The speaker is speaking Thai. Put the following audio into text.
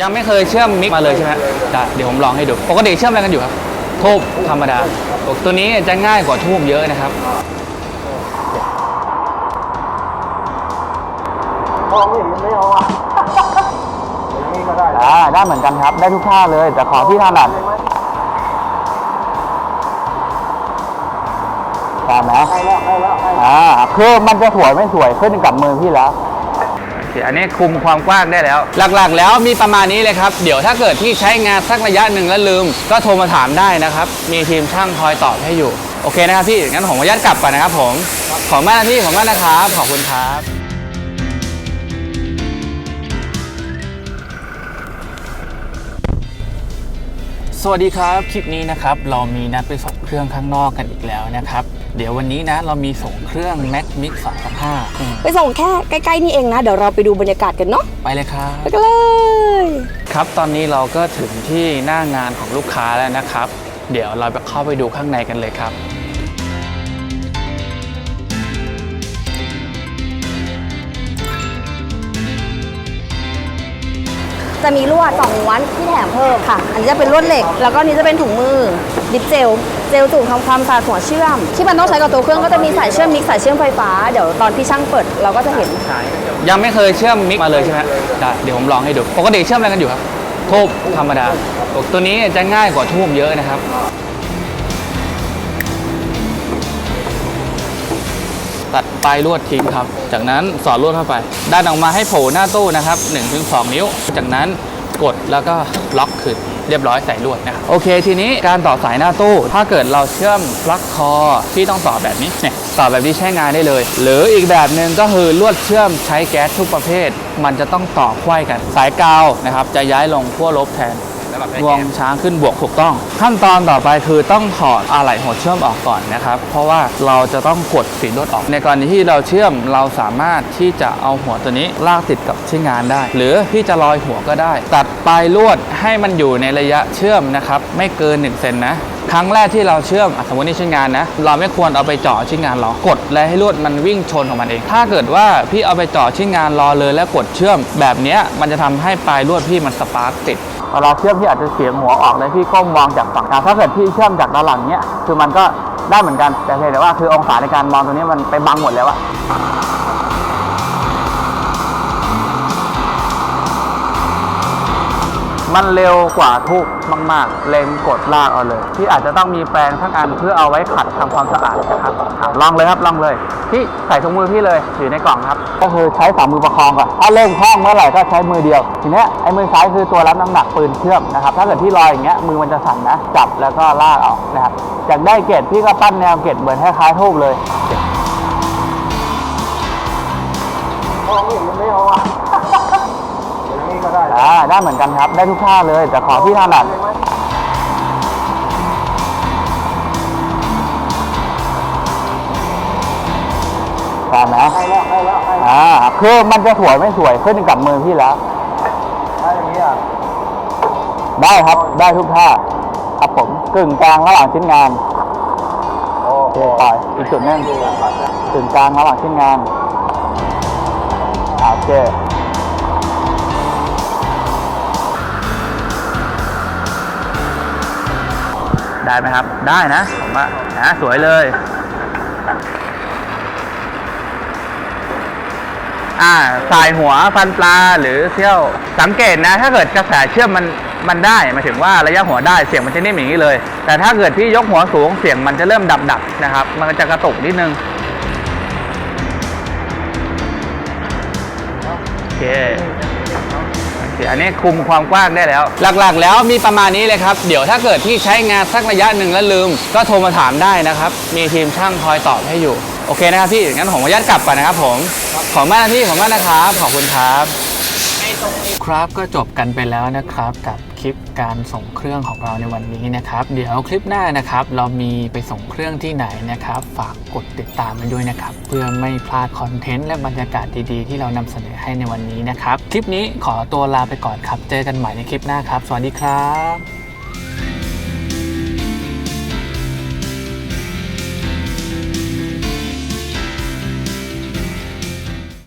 ยังไม่เคยเชื่อมมิกมาเลยใช่ไหมได้เดี๋ยวผมลองให้ดู ปกติเชื่อมอะไรกันอยู่ครับ ทูบธรรมดา ตัวนี้จะง่ายกว่าทูบเยอะนะครับมองไม่เห็นไม่เอาอะอย่างนี้ก็ได้อ่าได้เหมือนกันครับ ได้ทุกท่าเลย แต่ขอที่ถนัดตามนะให้แล้วให้แล้วให้แล้วอ่าคือมันจะสวยไม่สวยขึ้นกับมือพี่แล้วโอันนี้คุมความกว้างได้แล้ว หลักๆ แล้วมีประมาณนี้เลยครับ เดี๋ยวถ้าเกิดที่ใช้งานสักระยะหนึ่งแล้วลืม ก็โทรมาถามได้นะครับ มีทีมช่างคอยตอบให้อยู่ โอเคนะครับพี่ งั้นผมขออนุญาตกลับก่อนนะครับผม ขอบคุณมากนะพี่ ขอบมากนะครับ ขอบคุณครับ สวัสดีครับ คลิปนี้นะครับ เรามีนัดไปส่งเครื่องข้างนอกกันอีกแล้วนะครับ เดี๋ยววันนี้นะเรามีส่งเครื่อง Mac Mix 2.5อืมไปส่งแค่ใกล้ ๆ นี่เองนะ เดี๋ยวเราไปดูบรรยากาศกันเนาะไปเลยครับไปกันเลย ครับตอนนี้เราก็ถึงที่หน้างานของลูกค้าแล้วนะครับ เดี๋ยวเราไปเข้าไปดูข้างในกันเลยครับจะมีลวดสองม้วนที่แถมเพิ่มค่ะ อันนี้จะเป็นลวดเหล็ก แล้วก็อันนี้จะเป็นถุงมือดิบเจล เจลจุ่มทำความสะอาดหัวเชื่อม ที่มันต้องใช้กับตัวเครื่องก็จะมีสายเชื่อมมิกซ์สายเชื่อมไฟฟ้าเดี๋ยวตอนที่ช่างเปิดเราก็จะเห็น ยังไม่เคยเชื่อมมิกมาเลยใช่ไหมได้เดี๋ยวผมลองให้ดูปกติเชื่อมอะไรกันอยู่ครับทูบธรรมดาตัวนี้จะง่ายกว่าทูบเยอะนะครับ ตัดปลายลวดทิ้งครับ จากนั้นสอดลวดเข้าไปดันออกมาให้โผล่หน้าตู้นะครับ 1-2 นิ้ว จากนั้นกดแล้วก็ล็อกขึ้น เรียบร้อยใส่ลวดนะครับโอเค ทีนี้การต่อสายหน้าตู้ ถ้าเกิดเราเชื่อมปลั๊กคอที่ต้องต่อแบบนี้เนี่ยต่อแบบนี้ใช้งานได้เลย หรืออีกแบบหนึ่งก็คือลวดเชื่อมใช้แก๊สทุกประเภท มันจะต้องต่อควายกันสายกาวนะครับจะย้ายลงขั้วลบแทน งวงช้างขึ้นบวกถูกต้อง ขั้นตอนต่อไปคือต้องถอดอะไหล่หัวเชื่อมออกก่อนนะครับ เพราะว่าเราจะต้องกดสีลวดออก ในกรณีที่เราเชื่อมเราสามารถที่จะเอาหัวตัวนี้ลากติดกับชิ้นงานได้ หรือพี่จะลอยหัวก็ได้ ตัดปลายลวดให้มันอยู่ในระยะเชื่อมนะครับไม่เกิน1เซนนะครั้งแรกที่เราเชื่อมอะสมมตินี่ชิ้นงานนะ เราไม่ควรเอาไปเจาะชิ้นงานรอกดและให้ลวดมันวิ่งชนของมันเอง ถ้าเกิดว่าพี่เอาไปเจาะชิ้นงานรอเลยแล้วกดเชื่อมแบบเนี้ยมันจะทำให้ปลายลวดพี่มันสปาร์กติด เวลาเชื่อมพี่อาจจะเสียงหัวออกเลยพี่ก้มมองจากฝั่งถ้าเกิดพี่เชื่อมจากด้านหลังเนี้ยคือมันก็ได้เหมือนกันแต่เพียงแต่ว่าคือองศาในการมองตรงนี้มันไปบังหมดแล้วอะ มันเร็วกว่าทุกมาก ๆ เล็งกดลากเอาเลยพี่อาจจะต้องมีแปรงทั้งอันเพื่อเอาไว้ขัดทำความสะอาดนะครับลองเลยครับลองเลยพี่ใส่ถุงมือพี่เลยอยู่ในกล่องครับ ก็คือใช้สองมือประคองก่อนถ้าเริ่มคล่องเมื่อไหร่ก็ใช้มือเดียว ทีนี้ไอ้มือซ้ายคือตัวรับน้ำหนักปืนเชื่อมนะครับถ้าเกิดพี่ลอยอย่างเงี้ยมือมันจะสั่นนะจับแล้วก็ลากออกนะครับอยากได้เกตพี่ก็ปั้นแนวเกตเหมือนคล้ายๆทูบเลยมองไม่เห็นไม่เอาอะ อ่าได้เหมือนกันครับ ได้ทุกท่าเลย แต่ขอที่ถนัดตามนะให้แล้วให้แล้วให้แล้วอ่าคือมันจะสวยไม่สวยขึ้นกับมือพี่แล้วให้อย่างนี้อะได้ครับ ได้ทุกท่า ครับผมกึ่งกลางระหว่างชิ้นงานโอ้โอเคปล่อยอีกจุดหนึงกึ่งกลางระหว่างชิ้นงานอ่าโอเค ได้ไหมครับ ได้นะผมว่านะสวยเลย อ่าสายหัวฟันปลาหรือเที่ยวสังเกตนะ ถ้าเกิดกระแสเชื่อมมันมันได้หมายถึงว่าระยะหัวได้เสียงมันจะนิ่มอย่างนี้เลย แต่ถ้าเกิดพี่ยกหัวสูงเสียงมันจะเริ่มดับดับนะครับ มันจะกระตุกนิดนึงโอเค อเคอันนี้คุมความกว้างได้แล้ว หลักๆ แล้วมีประมาณนี้เลยครับ เดี๋ยวถ้าเกิดที่ใช้งานสักระยะหนึ่งแล้วลืม ก็โทรมาถามได้นะครับ มีทีมช่างคอยตอบให้อยู่ โอเคนะครับพี่ งั้นผมขออนุญาตกลับก่อนนะครับผม ขอบคุณมากนะพี่ ขอบคุณมากนะครับ ขอบคุณครับ ครับก็จบกันไปแล้วนะครับกับ คลิปการส่งเครื่องของเราในวันนี้นะครับ เดี๋ยวคลิปหน้านะครับ เรามีไปส่งเครื่องที่ไหนนะครับ ฝากกดติดตามมาด้วยนะครับ เพื่อไม่พลาดคอนเทนต์และบรรยากาศดีๆ ที่เรานำเสนอให้ในวันนี้นะครับ คลิปนี้ขอตัวลาไปก่อนครับ เจอกันใหม่ในคลิปหน้าครับ สวัสดีครับ